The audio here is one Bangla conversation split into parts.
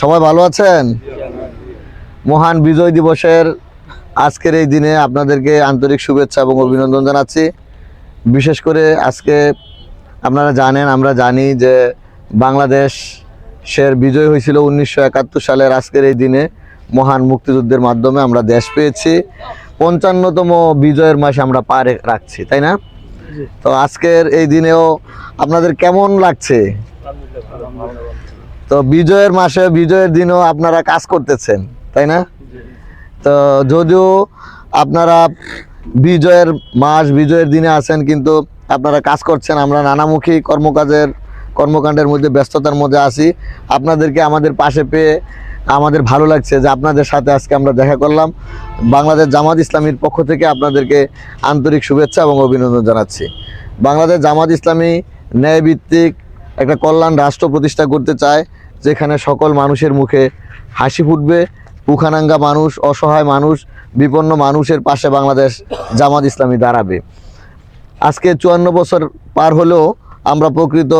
সবাই ভালো আছেন? মহান বিজয় দিবসের আজকের এই দিনে আপনাদেরকে আন্তরিক শুভেচ্ছা এবং অভিনন্দন জানাচ্ছি। বিশেষ করে আজকে আপনারা জানেন আমরা জানি যে বাংলাদেশ বাংলাদেশের বিজয় হয়েছিল উনিশশো একাত্তর সালের আজকের এই দিনে। মহান মুক্তিযুদ্ধের মাধ্যমে আমরা দেশ পেয়েছি। পঞ্চান্নতম বিজয়ের মাসে আমরা পার রাখছি তাই না? তো আজকের এই দিনেও আপনাদের কেমন লাগছে? তো বিজয়ের মাসে, বিজয়ের দিনও আপনারা কাজ করতেছেন, তাই না? তো যদিও আপনারা বিজয়ের মাস, বিজয়ের দিনে আছেন, কিন্তু আপনারা কাজ করছেন, আমরা নানামুখী কর্মকাজের, কর্মকাণ্ডের মধ্যে, ব্যস্ততার মধ্যে আছি। আপনাদেরকে আমাদের পাশে পেয়ে আমাদের ভালো লাগছে যে আপনাদের সাথে আজকে আমরা দেখা করলাম। বাংলাদেশ জামাত ইসলামীর পক্ষ থেকে আপনাদেরকে আন্তরিক শুভেচ্ছা এবং অভিনন্দন জানাচ্ছি। বাংলাদেশ জামাত ইসলামী ন্যায়ভিত্তিক একটা কল্যাণ রাষ্ট্র প্রতিষ্ঠা করতে চায়, যেখানে সকল মানুষের মুখে হাসি ফুটবে। উখানাঙ্গা মানুষ, অসহায় মানুষ, বিপন্ন মানুষের পাশে বাংলাদেশ জামাত ইসলামী দাঁড়াবে। আজকে চুয়ান্ন বছর পার হলেও আমরা প্রকৃত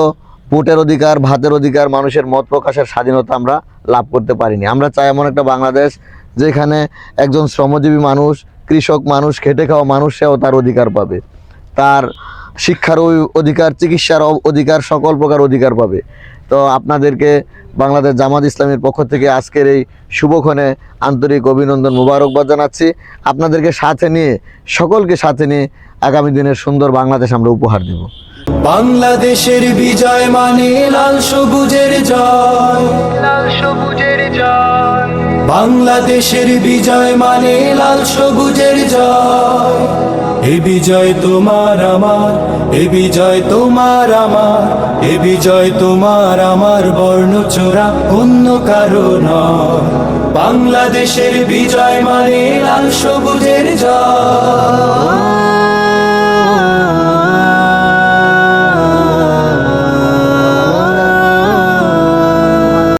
ভোটের অধিকার, ভাতের অধিকার, মানুষের মত প্রকাশের স্বাধীনতা আমরা লাভ করতে পারিনি। আমরা চাই এমন একটা বাংলাদেশ যেখানে একজন শ্রমজীবী মানুষ, কৃষক মানুষ, খেটে খাওয়া মানুষ সেও তার অধিকার পাবে। তার শিক্ষার অধিকার চিকিৎসার অধিকার সকল প্রকার অধিকার পাবে। তো আপনাদেরকে বাংলাদেশ জামাত ইসলামের পক্ষ থেকে আজকের এই শুভক্ষণে আন্তরিক অভিনন্দন মুবারকবাদ জানাচ্ছি। আপনাদেরকে সাথে নিয়ে সকলকে সাথে নিয়ে আগামী দিনের সুন্দর বাংলাদেশ আমরা উপহার দেব। বাংলাদেশের বিজয় মানে লাল সবুজের জয়। লাল বাংলাদেশের বিজয় মানে লাল সবুজের জয়। এ বিজয় তোমার আমার, এ বিজয় তোমার আমার, এ বিজয় তোমার আমার বর্ণ চোরা অন্য কারণ বাংলাদেশের বিজয় মানে লাল সবুজের জয়।